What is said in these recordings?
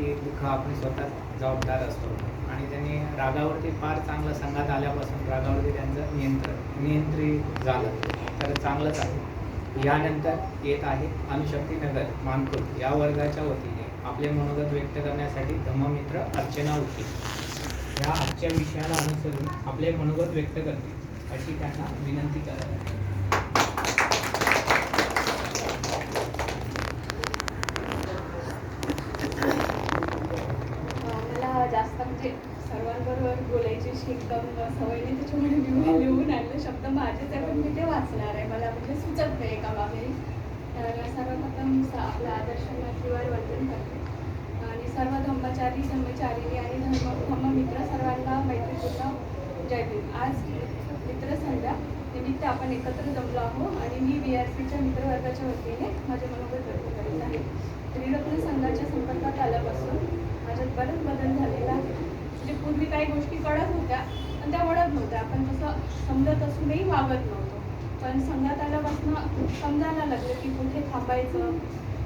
वैयक्तिक दुःख आपण स्वतः जबाबदार असतो. आणि त्यांनी रागावरती फार चांगलं संघात आल्यापासून रागावरती त्यांचं नियंत्रण नियंत्रित झालं. तर चांगलंच आहे. यानंतर येत आहे अनुशक्तीनगर मानपूर या वर्गाच्या वतीने आपले मनोगत व्यक्त करण्यासाठी धम्ममित्र अर्चना होती या आजच्या विषयाला अनुसरून आपले मनोगत व्यक्त करते अशी त्यांना विनंती करत मला जास्त म्हणजे सर्वांबरोबर बोलायची एकदम सवय नाही त्याच्यामुळे मी मी लिहून आणले. शब्द माझेच आहे पण मी ते वाचणार आहे. मला म्हणजे सुचत नाही एका मागे तर सर्वप्रथम आपला आदर्श किंवा वंदन करते. आणि सर्व धम्मचारी धम्मचारिणी आणि धर्म धम्ममित्र सर्वांना मैत्रीपूर्ण जय भीम. आज मित्रसंध्या निमित्त आपण एकत्र जमलो आहोत आणि मी बी आर सीच्या मित्रवर्गाच्या वतीने माझे मनोगत व्यक्त करीत आहे. त्रिरत्न संघाच्या संपर्कात आल्यापासून माझ्यात बरेच बदल आहे पूर्वी काही गोष्टी कळत होत्या पण त्या वळत नव्हत्या. आपण तसं समजत असूनही वागत नव्हतो. पण समजात आल्यापासून समजायला लागलं की कुठे थांबायचं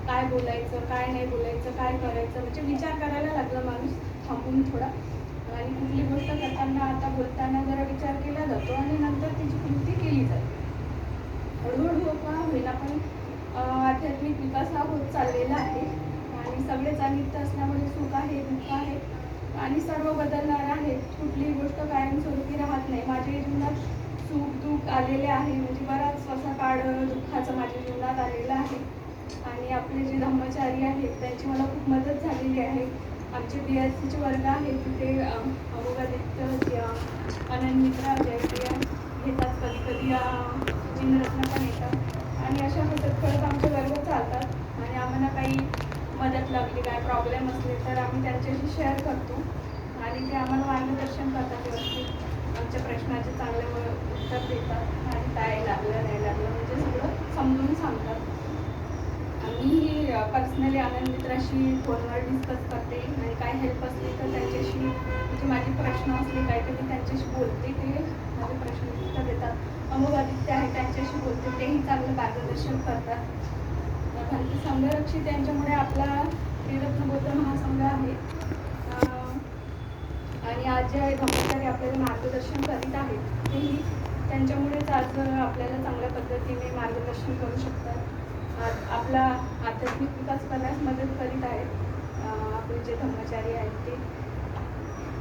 काय बोलायचं काय नाही बोलायचं काय करायचं. म्हणजे विचार करायला लागला माणूस थांबून थोडा. आणि कुठली गोष्ट करताना आता बोलताना जरा विचार केला जातो आणि नंतर तिची कृती केली जाते. हळूहळू का होईल पण आध्यात्मिक विकास हा होत चाललेला आहे. आणि सगळेच अनित्य असल्यामुळे सुख आहे दुःख आहे. आणि सर्व बदलणार कुठलीही गोष्ट कायमस्वरूपी राहत नाही. माझ्या जीवनात सुख दुःख आलेले आहे. म्हणजे बराच असा काळ दुःखाचा माझ्या जीवनात आलेला आहे. आणि आपले जे धर्मचारी आहेत त्यांची मला खूप मदत झालेली आहे. आमचे बी एस सीचे वर्ग आहेत तिथे अमोगादित्य अनंत मित्रा जयप्रिया घेतात कधी कधी जिनरत्न पण येतात आणि अशा मदत करत आमचे वर्ग चालतात. आणि आम्हाला काही मदत लागली काय प्रॉब्लेम असले तर आम्ही त्यांच्याशी शेअर करतो. आणि ते आम्हाला मार्गदर्शन करतात व्यवस्थित. आमच्या प्रश्नाचे चांगले उत्तर देतात आणि काय लागलं नाही लागलं म्हणजे सगळं समजून सांगतात. आम्ही पर्सनली आनंद मित्राशी फोनवर डिस्कस करते. आणि काय हेल्प असली तर त्यांच्याशी म्हणजे माझे प्रश्न असले काय तर मी त्यांच्याशी बोलते ते माझे प्रश्न उत्तर देतात. अमोल आदित्य आहे त्यांच्याशी बोलते तेही चांगलं मार्गदर्शन करतात. भारतीय संघरक्षित यांच्यामुळे आपला त्रिरत्न बौद्ध महासंघ आहे. आणि आज जे धर्मचारी आपल्याला मार्गदर्शन करीत आहेत तेही त्यांच्यामुळेच आज आपल्याला चांगल्या पद्धतीने मार्गदर्शन करू शकतात. आ- आपला आध्यात्मिक विकास करण्यास मदत करीत आहेत आपले जे धर्मचारी आहेत ते.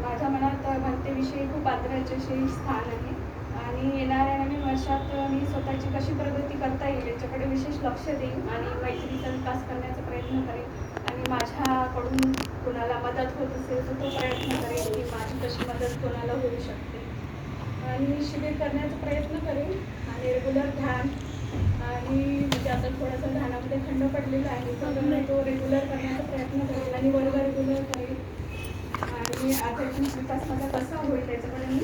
माझ्या मनात भक्तीविषयी खूप आदराचे स्थान आहे. आणि येणाऱ्या नवीन वर्षात मी स्वतःची कशी प्रगती करता येईल याच्याकडे विशेष लक्ष देईन आणि मैत्रीचा विकास करण्याचा प्रयत्न करेन. आणि माझ्याकडून कोणाला मदत होत असेल तर तो प्रयत्न करेन की माझी कशी मदत कोणाला होऊ शकते. आणि शिबिर करण्याचा प्रयत्न करेन आणि रेग्युलर ध्यान. आणि म्हणजे आता थोडासा ध्यानामध्ये खंड पडलेला आहे तर मी तो रेग्युलर करण्याचा प्रयत्न करेन आणि वर्ग रेग्युलर करेन आणि आध्यात्मिक विकास माझा कसा होईल त्याच्याकडे मी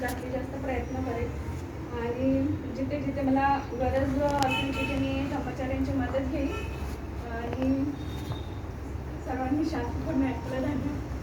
जास्तीत जास्त प्रयत्न करेन. आणि जिथे जिथे मला गरज असेल तिथे मी कर्मचाऱ्यांची मदत घेईन आणि सर्वांनी शांतपणे ऐकलं धन्यवाद